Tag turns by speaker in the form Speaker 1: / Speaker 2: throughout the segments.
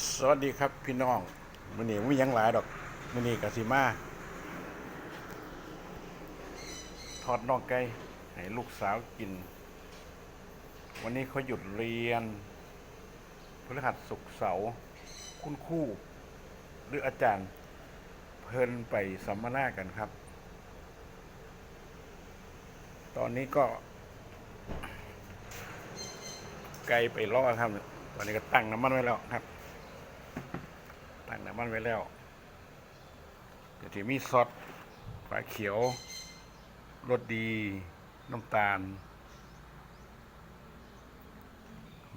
Speaker 1: สวัสดีครับพี่น้องมื้อนี้มีหยังหลายดอกมื้อนี้ก็สิมาทอดน่องไก่ให้ลูกสาวกิน วันนี้เขาหยุดเรียนพฤหัสศุกร์เสาร์คุณครู่หรืออาจารย์ เพลินไปสัมมนากันครับ ตอนนี้ก็ ไกลไปล่อครับตอนนี้ก็ตั้งน้ำมันไว้แล้วครับ ตั้งน้ำมันไว้แล้วเดี๋ยวที่มีซอสฝาเขียวรสดี น้ำตาล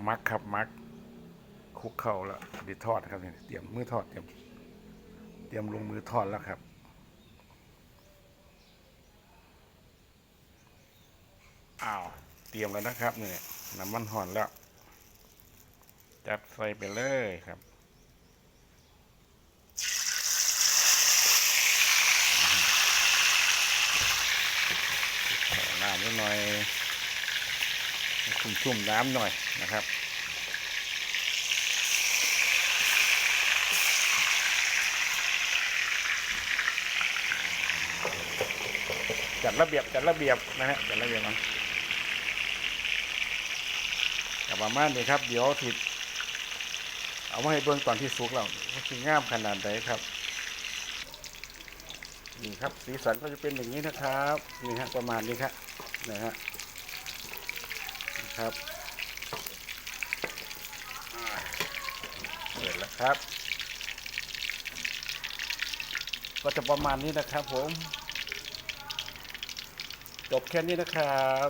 Speaker 1: มักครับมักคลุกเข้าแล้วเดียวทอดครับเนี่ยเตรียมมือทอดเตรียมเตรียมลงมือทอดแล้วครับอ้าวเตรียมแล้วนะครับเนี่ยน้ำมันห่อนแล้ว จัดใส่ไปเลยครับ น้ำนิดหน่อยชุ่มๆน้ำหน่อยนะครับจัดระเบียบจัดระเบียบนะฮะจัดระเบียบมันกับประมาณนี้ครับ เดี๋ยวถิดเอามาให้เบื้องตอนที่สุกแล้วว่าคืองามขนาดไหนครับนี่ครับสีสันก็จะเป็นอย่างนี้นะครับนี่ฮะประมาณนี้ครับ นะฮะครับเสร็จแล้วครับ ก็จะประมาณนี้นะครับผม จบแค่นี้นะครับ